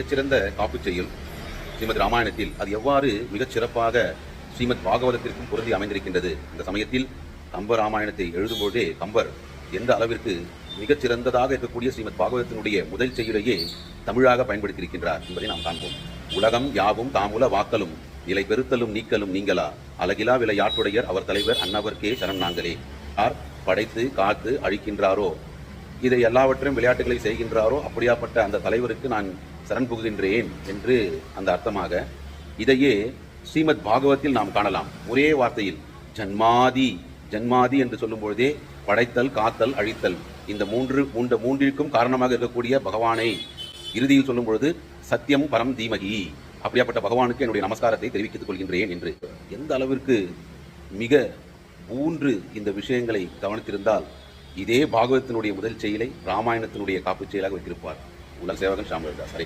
மிகச்சிறந்த காப்புச் செய்யும் ஸ்ரீமத் ராமாயணத்தில் அது எவ்வாறு மிகச் சிறப்பாக ஸ்ரீமத் பாகவதத்திற்கும் பொருந்தி அமைந்திருக்கின்றது? இந்த சமயத்தில் கம்ப ராமாயணத்தை எழுதும்போதே கம்பர் எந்த அளவிற்கு மிகச் சிறந்ததாக இருக்கக்கூடிய ஸ்ரீமத் பாகவதத்தினுடைய முதல் செய்யுளையே தமிழாக பயன்படுத்தியிருக்கின்றார் என்பதை நாம் காண்போம். உலகம் யாவும் தாமுல வாக்கலும் நிலை பெருத்தலும் நீக்கலும் நீங்களா? அழகிலா விளையாட்டுடையர் அவர் தலைவர் அன்னவர் கே சரண் நாங்களே. யார் படைத்து காத்து அழிக்கின்றாரோ? இதை எல்லாவற்றையும் விளையாட்டுகளை செய்கின்றாரோ அப்படியாப்பட்ட அந்த தலைவருக்கு நான் சரண் புகுகின்றேன் என்று அந்த அர்த்தமாக இதையே ஸ்ரீமத் பாகவத்தில் நாம் காணலாம். ஒரே வார்த்தையில் ஜன்மாதி ஜன்மாதி என்று சொல்லும் பொழுதே படைத்தல் காத்தல் அழித்தல் இந்த மூன்று மூன்று மூன்றிற்கும் காரணமாக இருக்கக்கூடிய பகவானை இறுதியில் சொல்லும் பொழுது சத்தியம் பரம் தீமகி அப்படியாப்பட்ட பகவானுக்கு என்னுடைய நமஸ்காரத்தை தெரிவித்துக் கொள்கின்றேன் என்று. எந்த அளவிற்கு மிக ஊன்று இந்த விஷயங்களை கவனித்திருந்தால் இதே பாகவத்தினுடைய முதல் செயலை ராமாயணத்தினுடைய காப்புச் செயலாக வைத்திருப்பார். உலக சேவகன் சாமுவேல் தாஸ். ஹரே